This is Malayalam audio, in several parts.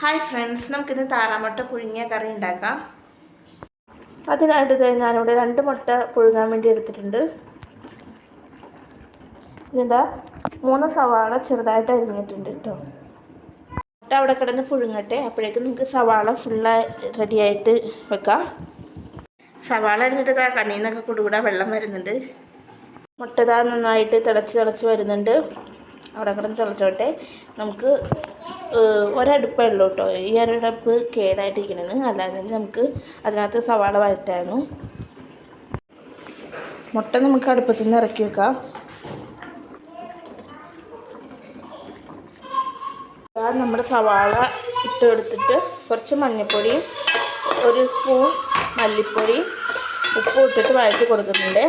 ഹായ് ഫ്രണ്ട്സ് നമുക്കിന്ന് താറാമുട്ട പുഴുങ്ങിയ കറി ഉണ്ടാക്കാം. അതിനായിട്ട് ഞാനിവിടെ രണ്ട് മുട്ട പുഴുങ്ങാൻ വേണ്ടി എടുത്തിട്ടുണ്ട്. ഇതാ മൂന്ന് സവാള ചെറുതായിട്ട് അരിഞ്ഞിട്ടുണ്ട് കേട്ടോ മുട്ട അവിടെ കിടന്ന് പുഴുങ്ങട്ടെ. അപ്പോഴേക്കും നമുക്ക് സവാള ഫുള്ളായി റെഡിയായിട്ട് വെക്കാം. സവാള അരിഞ്ഞിട്ട് ആ കണ്ണിൽ നിന്നൊക്കെ കൂടുകൂടെ വെള്ളം വരുന്നുണ്ട്. മുട്ട ഇതാ നന്നായിട്ട് തിളച്ച് തിളച്ച് വരുന്നുണ്ട്. അവിടെ കിടന്ന് തിളച്ചോട്ടെ. നമുക്ക് ഒരടുപ്പേ ഉള്ളൂ കേട്ടോ ഈ ഒരടുപ്പ് കേടായിട്ടിരിക്കണത്. അല്ലാതെ നമുക്ക് അതിനകത്ത് സവാള വഴറ്റായിരുന്നു മുട്ട നമുക്ക് അടുപ്പത്തു നിന്ന് ഇറക്കി വെക്കാം. നമ്മുടെ സവാള ഇട്ട് കൊടുത്തിട്ട് കുറച്ച് മഞ്ഞൾപ്പൊടി ഒരു സ്പൂൺ മല്ലിപ്പൊടി ഉപ്പ് ഇട്ടിട്ട് വഴറ്റി കൊടുക്കുന്നുണ്ട്.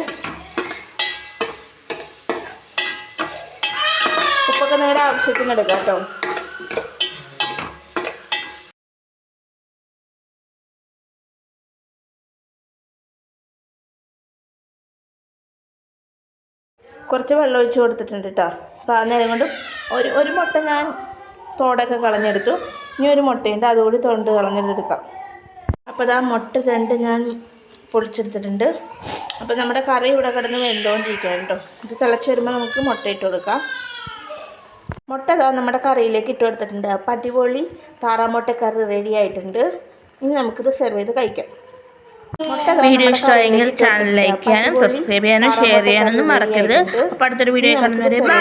ഉപ്പൊക്കെ നേരെ ആവശ്യത്തിന് എടുക്കാം കേട്ടോ കുറച്ച് വെള്ളം ഒഴിച്ച് കൊടുത്തിട്ടുണ്ട് കേട്ടോ അപ്പോൾ ആ നേരം കൊണ്ട് ഒരു ഒരു മുട്ട ഞാൻ തോടൊക്കെ കളഞ്ഞെടുത്തു. ഇനി ഒരു മുട്ടയുണ്ട് അതുകൂടി തൊണ്ട് കളഞ്ഞെടുക്കാം. അപ്പോൾ ഇതാ മുട്ട രണ്ട് ഞാൻ പൊളിച്ചെടുത്തിട്ടുണ്ട്. അപ്പോൾ നമ്മുടെ കറി ഇവിടെ കിടന്ന് വെന്തോണ്ടിരിക്കുകയാണ് കേട്ടോ ഇത് തിളച്ച് വരുമ്പോൾ നമുക്ക് മുട്ട ഇട്ട് കൊടുക്കാം. മുട്ട ഇതാ നമ്മുടെ കറിയിലേക്ക് ഇട്ട് കൊടുത്തിട്ടുണ്ട്. അപ്പോൾ അടിപൊളി താറാമുട്ട കറി റെഡി ആയിട്ടുണ്ട്. ഇനി നമുക്കിത് സെർവ് ചെയ്ത് കഴിക്കാം. വീഡിയോ ഇഷ്ടമായെങ്കിൽ ചാനൽ ലൈക്ക് ചെയ്യാനും സബ്സ്ക്രൈബ് ചെയ്യാനും ഷെയർ ചെയ്യാനൊന്നും മറക്കരുത് അപ്പം അപ്പോൾ അടുത്തൊരു വീഡിയോ കാണുന്നവരെ ബൈ.